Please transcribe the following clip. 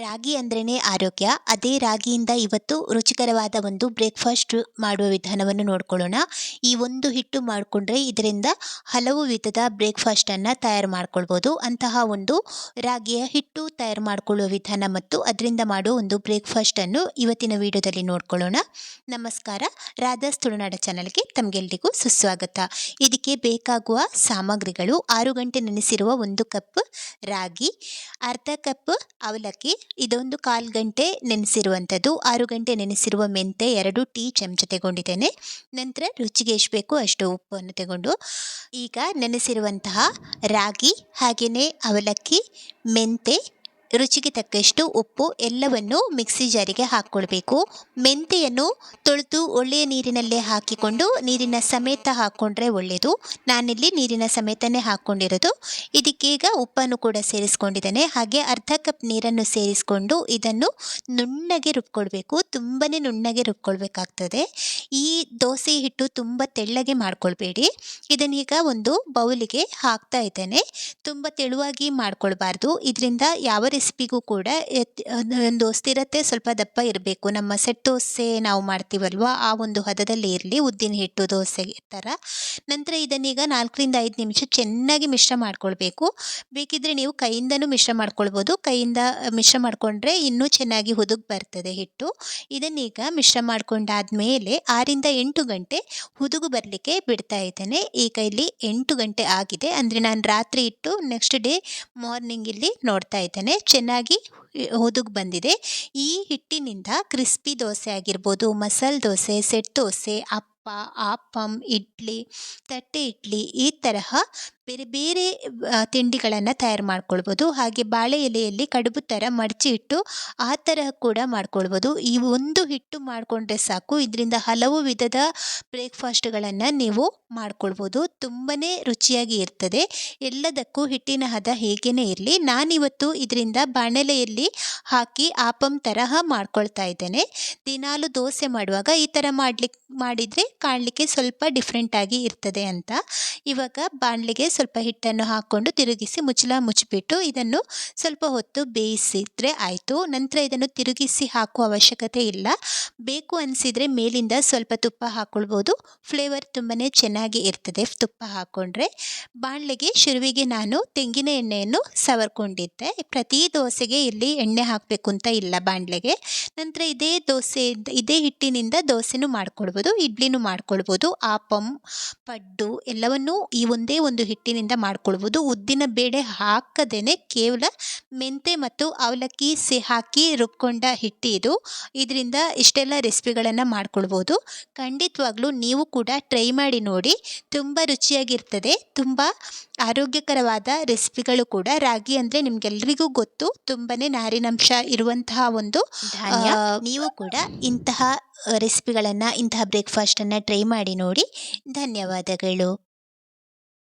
ರಾಗಿ ಅಂದ್ರೇ ಆರೋಗ್ಯ. ಅದೇ ರಾಗಿಯಿಂದ ಇವತ್ತು ರುಚಿಕರವಾದ ಒಂದು ಬ್ರೇಕ್ಫಾಸ್ಟ್ ಮಾಡುವ ವಿಧಾನವನ್ನು ನೋಡ್ಕೊಳ್ಳೋಣ. ಈ ಒಂದು ಹಿಟ್ಟು ಮಾಡಿಕೊಂಡ್ರೆ ಇದರಿಂದ ಹಲವು ವಿಧದ ಬ್ರೇಕ್ಫಾಸ್ಟನ್ನು ತಯಾರು ಮಾಡ್ಕೊಳ್ಬೋದು. ಅಂತಹ ಒಂದು ರಾಗಿಯ ಹಿಟ್ಟು ತಯಾರು ಮಾಡಿಕೊಳ್ಳುವ ವಿಧಾನ ಮತ್ತು ಅದರಿಂದ ಮಾಡುವ ಒಂದು ಬ್ರೇಕ್ಫಾಸ್ಟನ್ನು ಇವತ್ತಿನ ವಿಡಿಯೋದಲ್ಲಿ ನೋಡ್ಕೊಳ್ಳೋಣ. ನಮಸ್ಕಾರ. ರಾಧಾಸ್ ತುಳುನಾಡ ಚಾನಲ್ಗೆ ತಮಗೆಲ್ಲರಿಗೂ ಸುಸ್ವಾಗತ. ಇದಕ್ಕೆ ಬೇಕಾಗುವ ಸಾಮಗ್ರಿಗಳು ಆರು ಗಂಟೆ ನೆನೆಸಿರುವ ಒಂದು ಕಪ್ ರಾಗಿ, ಅರ್ಧ ಕಪ್ ಅವಲಕ್ಕಿ ಇದೊಂದು ಕಾಲು ಗಂಟೆ ನೆನೆಸಿರುವಂಥದ್ದು, ಆರು ಗಂಟೆ ನೆನೆಸಿರುವ ಮೆಂತೆ ಎರಡು ಟೀ ಚಮಚ ತಗೊಂಡಿದ್ದೇನೆ. ನಂತರ ರುಚಿಗೆ ಎಷ್ಟು ಬೇಕು ಅಷ್ಟು ಉಪ್ಪನ್ನು ತಗೊಂಡು, ಈಗ ನೆನೆಸಿರುವಂತಹ ರಾಗಿ, ಹಾಗೆಯೇ ಅವಲಕ್ಕಿ, ಮೆಂತೆ ರುಚಿಗೆ ತಕ್ಕಷ್ಟು ಉಪ್ಪು, ಎಲ್ಲವನ್ನು ಮಿಕ್ಸಿ ಜಾರಿಗೆ ಹಾಕ್ಕೊಳ್ಬೇಕು. ಮೆಂತೆಯನ್ನು ತೊಳೆದು ಒಳ್ಳೆಯ ನೀರಿನಲ್ಲೇ ಹಾಕಿಕೊಂಡು ನೀರಿನ ಸಮೇತ ಹಾಕ್ಕೊಂಡ್ರೆ ಒಳ್ಳೆಯದು. ನಾನಿಲ್ಲಿ ನೀರಿನ ಸಮೇತನೇ ಹಾಕ್ಕೊಂಡಿರೋದು. ಇದಕ್ಕೀಗ ಉಪ್ಪನ್ನು ಕೂಡ ಸೇರಿಸ್ಕೊಂಡಿದ್ದೇನೆ. ಹಾಗೆ ಅರ್ಧ ಕಪ್ ನೀರನ್ನು ಸೇರಿಸ್ಕೊಂಡು ಇದನ್ನು ನುಣ್ಣಗೆ ರುಬ್ಕೊಳ್ಬೇಕು. ತುಂಬಾ ನುಣ್ಣಗೆ ರುಬ್ಕೊಳ್ಬೇಕಾಗ್ತದೆ. ಈ ದೋಸೆ ಹಿಟ್ಟು ತುಂಬ ತೆಳ್ಳಗೆ ಮಾಡ್ಕೊಳ್ಬೇಡಿ. ಇದನ್ನೀಗ ಒಂದು ಬೌಲಿಗೆ ಹಾಕ್ತಾ ಇದ್ದೇನೆ. ತುಂಬ ತೆಳುವಾಗಿ ಮಾಡ್ಕೊಳ್ಬಾರ್ದು. ಇದರಿಂದ ಯಾವ ರೆಸಿಪಿಗೂ ಕೂಡ ಒಂದು ಸ್ಥಿರತೆ ಸ್ವಲ್ಪ ದಪ್ಪ ಇರಬೇಕು. ನಮ್ಮ ಸೆಟ್ ದೋಸೆ ನಾವು ಮಾಡ್ತೀವಲ್ವ, ಆ ಒಂದು ಹದದಲ್ಲಿ ಇರಲಿ, ಉದ್ದಿನ ಹಿಟ್ಟು ದೋಸೆ ಥರ. ನಂತರ ಇದನ್ನೀಗ ನಾಲ್ಕರಿಂದ ಐದು ನಿಮಿಷ ಚೆನ್ನಾಗಿ ಮಿಶ್ರ ಮಾಡ್ಕೊಳ್ಬೇಕು. ಬೇಕಿದ್ರೆ ನೀವು ಕೈಯಿಂದನೂ ಮಿಶ್ರ ಮಾಡ್ಕೊಳ್ಬೋದು. ಕೈಯಿಂದ ಮಿಶ್ರ ಮಾಡಿಕೊಂಡ್ರೆ ಇನ್ನೂ ಚೆನ್ನಾಗಿ ಹುದುಗ್ ಬರ್ತದೆ ಹಿಟ್ಟು. ಇದನ್ನೀಗ ಮಿಶ್ರ ಮಾಡ್ಕೊಂಡಾದ್ಮೇಲೆ ಆರಿಂದ ಎಂಟು ಗಂಟೆ ಹುದುಗು ಬರಲಿಕ್ಕೆ ಬಿಡ್ತಾ ಇದ್ದೇನೆ. ಈಗ ಇಲ್ಲಿ ಎಂಟು ಗಂಟೆ ಆಗಿದೆ. ಅಂದರೆ ನಾನು ರಾತ್ರಿ ಇಟ್ಟು ನೆಕ್ಸ್ಟ್ ಡೇ ಮಾರ್ನಿಂಗ್ ಇಲ್ಲಿ ನೋಡ್ತಾ ಇದ್ದೇನೆ. ಚೆನ್ನಾಗಿ ಹುದುಗ್ ಬಂದಿದೆ. ಈ ಹಿಟ್ಟಿನಿಂದ ಕ್ರಿಸ್ಪಿ ದೋಸೆ ಆಗಿರ್ಬೋದು, ಮಸಾಲೆ ದೋಸೆ, ಸೆಟ್ ದೋಸೆ, ಅಪ್ಪ, ಆಪಮ್, ಇಡ್ಲಿ, ತಟ್ಟೆ ಇಡ್ಲಿ ಈ ತರಹ ಬೇರೆ ಬೇರೆ ತಿಂಡಿಗಳನ್ನು ತಯಾರು ಮಾಡ್ಕೊಳ್ಬೋದು. ಹಾಗೆ ಬಾಳೆ ಎಲೆಯಲ್ಲಿ ಕಡುಬು ಥರ ಮಡಚಿ ಇಟ್ಟು ಆ ತರಹ ಕೂಡ ಮಾಡ್ಕೊಳ್ಬೋದು. ಈ ಒಂದು ಹಿಟ್ಟು ಮಾಡಿಕೊಂಡ್ರೆ ಸಾಕು. ಇದರಿಂದ ಹಲವು ವಿಧದ ಬ್ರೇಕ್ಫಾಸ್ಟ್ಗಳನ್ನು ನೀವು ಮಾಡ್ಕೊಳ್ಬೋದು. ತುಂಬಾ ರುಚಿಯಾಗಿ ಇರ್ತದೆ. ಎಲ್ಲದಕ್ಕೂ ಹಿಟ್ಟಿನ ಹದ ಹೇಗೇ ಇರಲಿ, ನಾನಿವತ್ತು ಇದರಿಂದ ಬಾಣಲೆಯಲ್ಲಿ ಹಾಕಿ ಆಪಂ ತರಹ ಮಾಡ್ಕೊಳ್ತಾ ಇದ್ದೇನೆ. ದಿನಾಲು ದೋಸೆ ಮಾಡುವಾಗ ಈ ಥರ ಮಾಡ್ಲಿಕ್ಕೆ ಮಾಡಿದರೆ ಕಾಣಲಿಕ್ಕೆ ಸ್ವಲ್ಪ ಡಿಫ್ರೆಂಟಾಗಿ ಇರ್ತದೆ ಅಂತ. ಇವಾಗ ಬಾಣಲೆಗೆ ಸ್ವಲ್ಪ ಹಿಟ್ಟನ್ನು ಹಾಕ್ಕೊಂಡು ತಿರುಗಿಸಿ ಮುಚ್ಚಲ ಮುಚ್ಚಿಬಿಟ್ಟು ಇದನ್ನು ಸ್ವಲ್ಪ ಹೊತ್ತು ಬೇಯಿಸಿದರೆ ಆಯಿತು. ನಂತರ ಇದನ್ನು ತಿರುಗಿಸಿ ಹಾಕುವ ಅವಶ್ಯಕತೆ ಇಲ್ಲ. ಬೇಕು ಅನಿಸಿದರೆ ಮೇಲಿಂದ ಸ್ವಲ್ಪ ತುಪ್ಪ ಹಾಕ್ಕೊಳ್ಬೋದು ಫ್ಲೇವರ್ ತುಂಬಾ ಚೆನ್ನಾಗಿ ಇರ್ತದೆ ತುಪ್ಪ ಹಾಕ್ಕೊಂಡ್ರೆ ಬಾಣಲೆಗೆ ಶುರುವಿಗೆ ನಾನು ತೆಂಗಿನ ಎಣ್ಣೆಯನ್ನು ಸವರ್ಕೊಂಡಿದ್ದೆ. ಪ್ರತಿ ದೋಸೆಗೆ ಇಲ್ಲಿ ಎಣ್ಣೆ ಹಾಕಬೇಕು ಅಂತ ಇಲ್ಲ ಬಾಣಲೆಗೆ. ನಂತರ ಇದೇ ದೋಸೆ, ಇದೇ ಹಿಟ್ಟಿನಿಂದ ದೋಸೆನೂ ಮಾಡ್ಕೊಳ್ಬೋದು, ಇಡ್ಲಿನೂ ಮಾಡ್ಕೊಳ್ಬೋದು ಆಪಂ ಪಡ್ಡು ಎಲ್ಲವನ್ನೂ ಈ ಒಂದೇ ಒಂದು ಹಿಟ್ಟಿನಿಂದ ಮಾಡ್ಕೊಳ್ಬೋದು. ಉದ್ದಿನ ಬೇಳೆ ಹಾಕದೇನೆ ಕೇವಲ ಮೆಂತೆ ಮತ್ತು ಅವಲಕ್ಕಿ ಸೆ ಹಾಕಿ ರುಬ್ಕೊಂಡ ಹಿಟ್ಟಿದು ಇದು. ಇದರಿಂದ ಇಷ್ಟೆಲ್ಲ ರೆಸಿಪಿಗಳನ್ನು ಮಾಡ್ಕೊಳ್ಬೋದು. ಖಂಡಿತವಾಗ್ಲೂ ನೀವು ಕೂಡ ಟ್ರೈ ಮಾಡಿ ನೋಡಿ. ತುಂಬ ರುಚಿಯಾಗಿರ್ತದೆ. ತುಂಬ ಆರೋಗ್ಯಕರವಾದ ರೆಸಿಪಿಗಳು ಕೂಡ. ರಾಗಿ ಅಂದರೆ ನಿಮಗೆಲ್ಲರಿಗೂ ಗೊತ್ತು. ತುಂಬಾ ನಾರಿನಂಶ ಇರುವಂತಹ ಒಂದು ಧಾನ್ಯ. ನೀವು ಕೂಡ ಇಂತಹ ರೆಸಿಪಿಗಳನ್ನು ಇಂತಹ ಬ್ರೇಕ್ಫಾಸ್ಟನ್ನು ಟ್ರೈ ಮಾಡಿ ನೋಡಿ. ಧನ್ಯವಾದಗಳು.